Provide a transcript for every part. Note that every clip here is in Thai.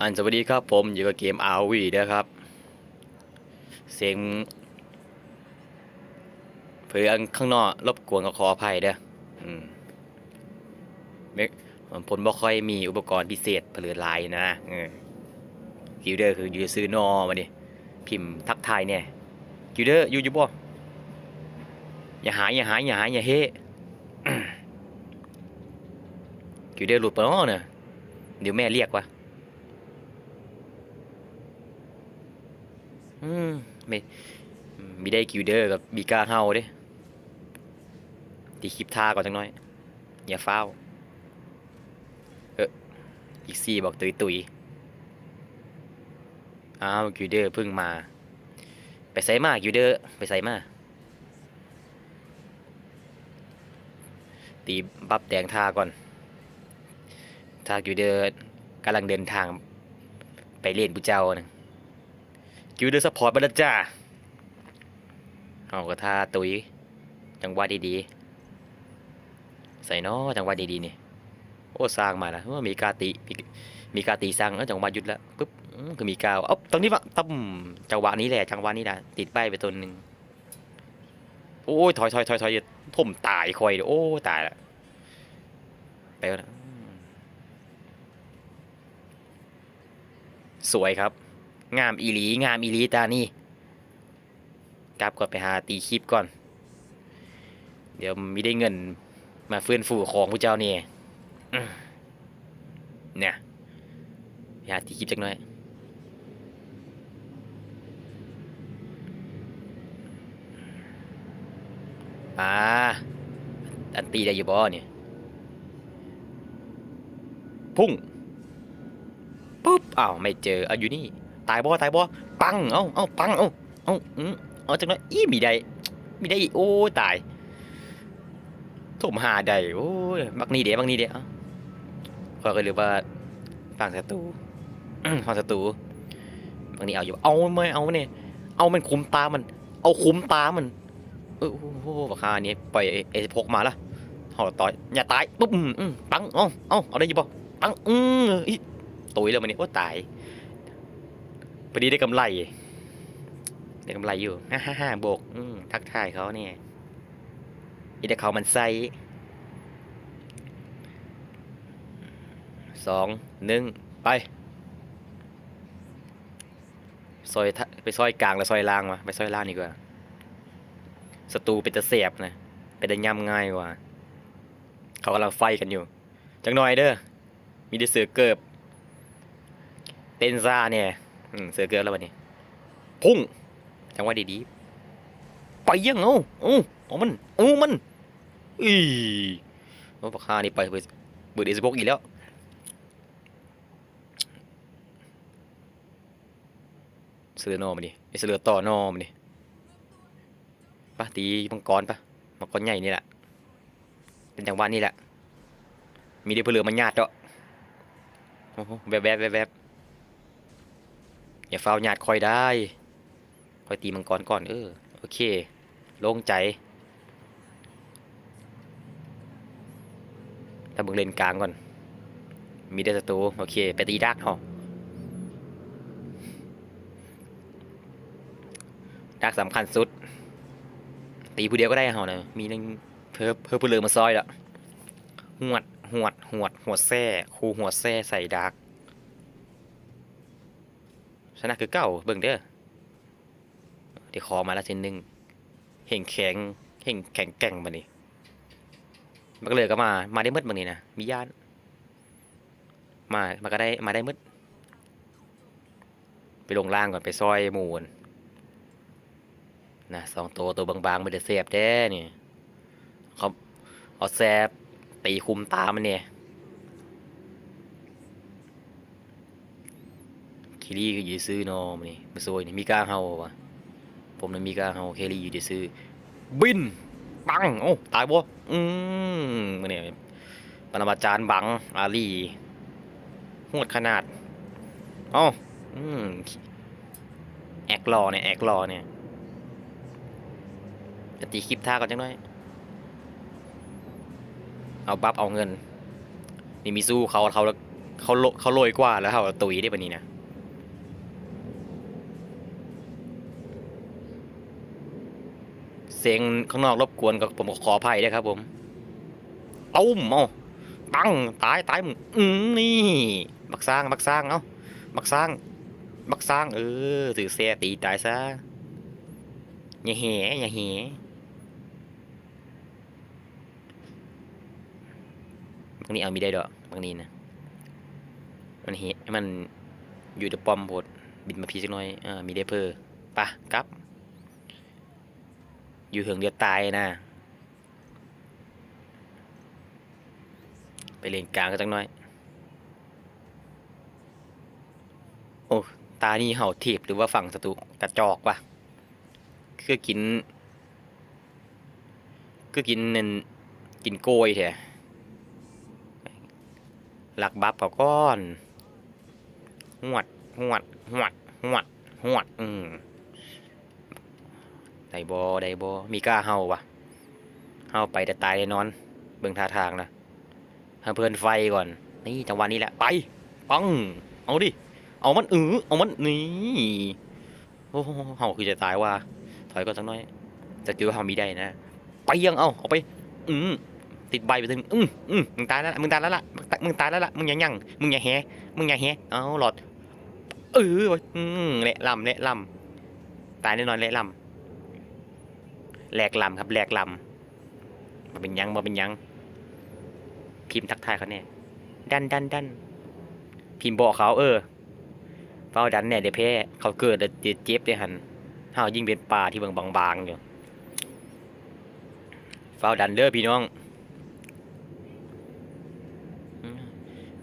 อันสวัสดีครับผมอยู่กับเกม RV นะครับ เสียงเพื่อนข้างนอกรบกวนก็ขออภัยเด้อืมผมบ่ค่อยมีอุปกรณ์พิเศษเผลือลายนะกิวเดอร์คืออยู่ซื้อนอมาดิพิมพ์ทักทายเนี่ยกิวเดอร์อยู่อยู่บ่อย่าหายอย่าหายอย่าหายอย่าเฮกิวเดอร์หลุดไปแล้วเนี่ยเดี๋ยวแม่เรียกวะ อืมไม่มีได้คิวเดอร์กับบีกาเฮาเด้ตีคลิปท่าก่อนจังน้อย อย่าเฝ้า เอออีกซี่บอกตุยตุยอ้าวคิวเดอร์เพิ่งมา ไปใส่มาคิวเดอร์ ไปใส่มา ตีบับแดงท่าก่อนท่าคิวเดอร์กำลังเดินทาง ไปเล่นผู้เจ้านะ คิวเดอร์ซัพพอร์ตมาแล้วจ้าเอากระทาตุยจังหวะดีๆ ใส่น้อจังหวะดีๆนี่โอ้สร้างมาแล้วว่ามีกาตีมีมีกาตีสร้างแล้วจังหวะหยุดแล้วปุ๊บคือมีกาวเอ้าตรงนี้วะตั้มจังหวะนี้แหละจังหวะนี้แหละติดป้ายไปตัวหนึ่งโอ้ยถอยถอยถอยถอยอย่าท่มตายคอยเดี๋ยวโอ้ตายละไปแล้วสวยครับ งามอีหลี งามอีหลีตานี่กลับก่อนไปหาตีคลิปก่อน เดี๋ยวมีได้เงินมาฟื้นฟูของผู้เจ้านี่เนี่ยไปหาตีคลิปจักหน่อยอ่าอันตีได้อยู่บ่เนี่ยพุ่งปุ๊บอ้าวไม่เจอเอาอยู่นี่ ตายบ่ตายบ่ปัง เอ้าเอ้าปัง เอ้าเอ้าอืมเอาจังเลยอีมีได้มีได้อีโอ้ตายทุ่มหาได้โอ้ยบักนี่เดี๋ยวบักนี่เดี๋ยวขอยก็เลยว่าฝั่งศัตรูฝั่งศัตรูบักนี่เอาอยู่เอาไม่เอาเนี่ยเอามันคุมตามัน เอาคุมตามันเออโอ้โหบักฮานี่ปล่อยไอ้ไอ้พกมาละห่อต่อยอย่าตายปุ๊บปังเอ้าเอ้าเอาได้ยี่บ่ปังอืมอีตุยแล้วมันนี่โอ้ตาย พอดีได้กำไร ได้กำไรอยู่ฮ่าฮ่าฮ่าโบกทักทายเขาเนี่ยอีแต่เขามันไซสองหนึ่งไป ซอยไปซอยกลางแล้วซอยล่างวะไปซอยล่างดีกว่าศัตรูเป็นจะเสียบนะเป็นจะย่ำง่ายกว่า เขากำลังไฟกันอยู่ จังหน่อยเด้อมีด้เสือเกิบเต้นซ่าเนี่ย อืมเสือเกินแล้ววันนี้ พุ่ง จังหวะดีๆไปยังเอาเอาเอามันเอามันอีโอ้ปากคานี่ไปเบิดเบิดเอสบกอีกแล้วเสือนอมาดิไอเสือต่อนอมาดิปะตีมังกรปะมังกรใหญ่นี่แหละเป็นจังหวะนี่แหละมีได้เพลือมันญาติเจาะโอ้โหแวบแวบแวบแวบ อย่าฟาวหยาดคอยได้คอยตีมังกรก่อนเออโอเคโล่งใจแล้วมึงเล่นกลางก่อน มีได้ศัตรูโอเค ไปตีดักหอดักสำคัญสุด ตีผู้เดียวก็ได้หอนะมีนึงเพิ่มเพิ่มเลือมาซอยละหวดหวดหวดหัวแซ่ครูหัวแซ่ใส่ดัก นะคือเก้าเบิ่งเด้อเดี๋ยวขอมาและเส้นหนึ่งเห่งแข็งเห่งแข็งแกร่งมานี่มันก็เลยก็มา มาได้มืดบางนี่นะมีญาติมามาก็ได้มาได้มืดไปลงล่างก่อนไปซอยมูนนะสองตัวตัวบางๆมันจะเสียบแด้นี่เขาเอาแซบตีคุมตามันเนี่ย เคลี่ก็อยู่ซื้อนอมนี่มาซวยนี่มีกาเฮาวะผมนี่มีกล้าเฮาเคลี่อยู่ที่ซื้อบินปังโอ้ตายบ่อืมมันเนี่ยปรมาจารย์บังอาลีหดขนาดเอ้าอืมแอกรอเนี่ยแอกรอเนี่ยจะตีคลิปท่าก่อนจังหน่อยเอาบัฟเอาเงิน นี่มีสู้เขาเขาแล้วเขาโลเขาโรยกว่าแล้วเขาตุยได้ปะนี้นะ สียงข้างนอกรบกวนก็ผมขออภัยด้วยครับ ผมตุ้มเอ้าปังตายตายมึงอืมนี่ บักสร้างบักสร้างเอ้าบักสร้าง บักสร้าง เออถือเสียตีตายซะอย่าแห่อย่าแห่บางนี้เอามีได้ดอกบางนี้นะมันเห็มันอยู่ในป้อมโพดบินมาพีสักหน่อยอ่ามีได้เพอปะกลับ อยู่เหิงเดียวตายนะ ไปเล่นกลางกันจังน่อย โอ้ตานี่เห่าเทีบหรือว่าฝั่งศัตรูกระจอกวะคือกิน คือกินนั่นกินโกยแท้หลักบัฟเขาก้อนหวดหวดหวดหวดหวด อืม ได้บอได้บอมีกล้าเห่าวะเห่าไปแต่ตายแน่นอน เบิ่งท่าทางนะห้เพื่อนไฟก่อน นี่จังหวะนี้แหละ ไป ปัง เอาดิ เอามันเออเอามันนี่โอ้เห่าคือจะตายว่าถอยก่อนสักหน่อย จะเจอเห่ามีได้นะ ไปยังเอาเอาไป อืมติดใบไปถึง อืมอืมมึงตายแล้ว มึงตายแล้วล่ะ มึงตายแล้วล่ะ มึงยังยัง มึงอย่าแฮมึงอย่าแฮเอาหลอด เอออืมเละลำเละลำตายแน่นอนเละลำ แหลกลำครับแหลกลำมาเป็นยังมาเป็นยัง พิมพ์ทักทายเขาแน่ดันดันดันพิมพ์บอกเขาเออเฝ้าดันแน่เดี๋ยวแพ้เขาเกิดเดี๋ยวเจ็บเดี๋ยวหันห้าวยิ่งเป็นป่าที่บิ่งบางอยู่เฝ้าดันเด้อพี่น้อง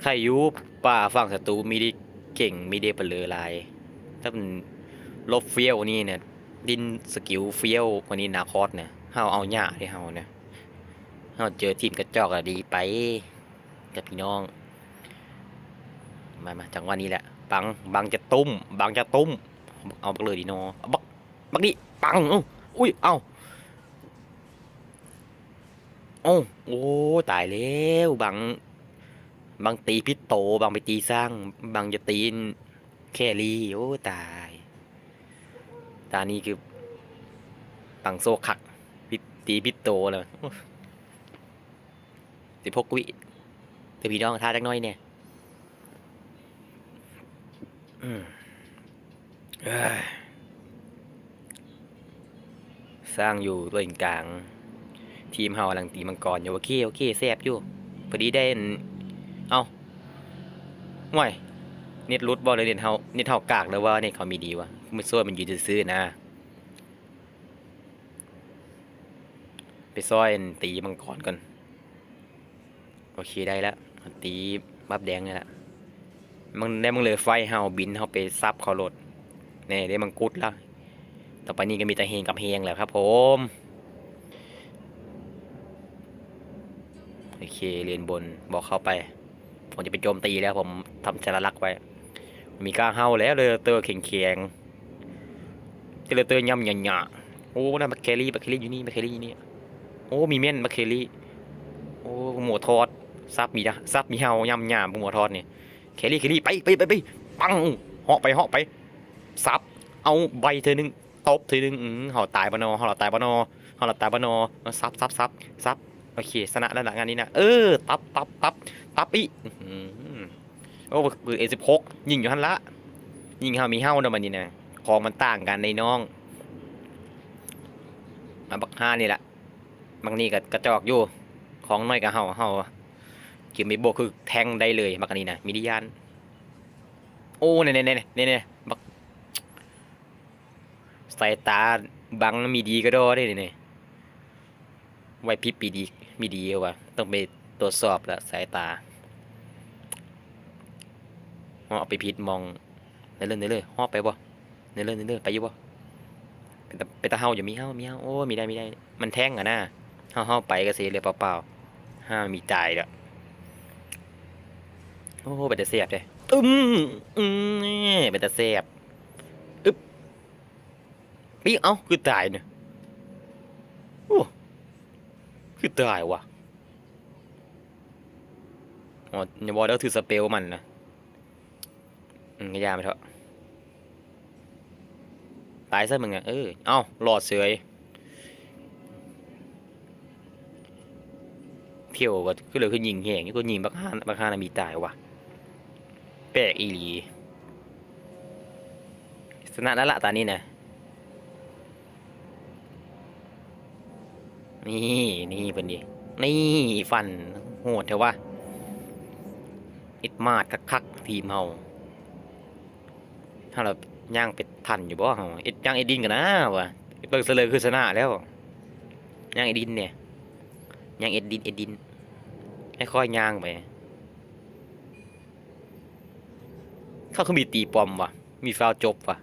ใครอยุป่าฝั่งศัตรูมีดีเก่งมีไดีเปลือลายถ้ามันลบเฟี้ยวนี่เนี่ย ดินสกิลเฟี้ยวกวันนี้นาคอสเนี่ยเฮาเอาหญ้าที่เฮาเนี่ยเฮาเจอทีมกระจอกอะดีไปกับพี่น้อง มามาจังวะนี้แหละ บัง บังจะตุ้ม บังจะตุ้ม เอาบักเลยดีโนอบัก บักนี่ปัง อุ้ย เอ้าโอ้โอ้ ตายแล้วบัง บังตีพิษโต บังไปตีสร้าง บังจะตีนแครีโอ้ ตาย ตานี้คือบังโซขักพิตีพิษโตเลยสิบหกวิแต่พี่น้องท่าจักน้อยเนี่ยสร้างอยู่ตัวเองกลาง ทีมเฮากำลังตีมังกรอยู่โอเคโอเคแซบอยู่พอดีได้อันเอาห่วย เน็ตรุดบอลเลยเน็ตเฮาเน็ตเฮากากแล้วว่าเน็ตเขามีดีวะมันซ่วยมันยืนซื้อนะ ไปซ้อยตีมังกรก่อนโอเคได้แล้วตีบับแดงนี่แหละมันได้มึงเลยไฟเฮาบินเฮาไปซับเขาโหลดนี่ได้มังกุดแล้วต่อไปนี้ก็มีแต่เฮงกับเฮงแหละครับผมโอเคเรียนบนบอกเข้าไป ผมจะไปโจมตีแล้วผมทำจารลักษ์ไว้ มีกาเฮาแล้วเลยเตอร์เข่งเคียงเจเลเตอร์ย่ำหยาๆโอ้นั่นมาเคลลี่มาเคลี่อยู่นี่มาเคลี่อยู่นี่โอ้มีเม่นมาเคลี่โอ้หมูทอดซับมีนะซับมีเฮายำหยาหัวทอดนี่แครี่แครี่ไปไปไปไปปังเหาะไปเหาะไปซับเอาใบเธอหนึ่งตบเธอหนึ่งเฮาตายปะนอเฮาเราตายปะนอเฮาเราตายปะนอซับซับซับซับโอเคชนะแล้วหลังงานนี้นะเออตับตับตับตับอีอื โอ้ปืนเอสิบหกยิงอยู่หันละ ยิงเฮามีเฮาเนาะมันนี่นะของมันต่างกันในน้องมาบักห้านี่แหละบางนี่ก็กระจอกอยู่ ของน้อยกับเฮาเฮาเกียมีโบคือแทงได้เลยบักนี้นะมิดิยานโอ้เนี่ยเนี่ยเนี่ยเนี่ยเนี่ยบักสายตาบังมีดีก็ดอได้เนี่ยไว้พิบปีดีมีดีเอวะต้องไปตรวจสอบละสายตา เอาไปผิดมองในเรื่องในเรื่องหอบไปบ่ในเรื่องในเรื่องไปอยู่บ่ไปตะไปตะเฮาอย่ามีเฮามีเฮาโอ้มีได้มีได้ มันแทงอะนะเฮาเฮาไปก็เสียเลยเปล่าๆห้ามีตายล้วโอ้เป็นตาเสียบเลยอึมอืมเป็นตาเสียบอึ๊บปีเอ้าคือตายเนี่ยโอ้คือตายว่ะอ๋ออย่าบอกเดี๋ยวถือสเปลมันนะ อืมยาไปเถอะ ตายซะมึงอะเออ เอ้าหลอดเสยเที่ยวก็ก็เลยคือยิงแหงนี่ก็ยิงบักฮานบักฮานามีตายว่ะ แปลกอีหลีสนะแล้วละตอนนี้นะนี่นี่เป็นดีนี่ฟันโหดเถอะวะอิดมาดคักๆทีมเฮา ถ้าเราย่างเป็ดทันอยู่บ่เฮาอิดย่างไอ้ดินกันนะวะเบิ่งเสลยคือชนะแล้วย่างไอ้ดินเนี่ยย่างเอ็ดดินเอ็ดดินให้ค่อยย่างไปเขาคือมีตีปอมวะมีฟาวจบวะ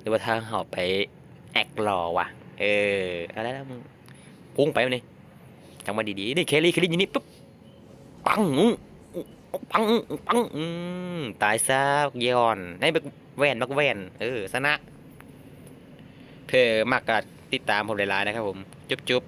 หรือว่าทางเฮาไปแอกรอวะเอออะไรแล้วมึงพุ่งไปวะนี่จังหวะดีๆนี่เคลลี่เคลลี่ยู่นี่ปุ๊บปัง ปังปังอืมตายซะเยอนให้บักแวนบักแวนเออชนะเธอมากกติดตามผมหลายๆนะครับผม จุ๊บจุ๊บ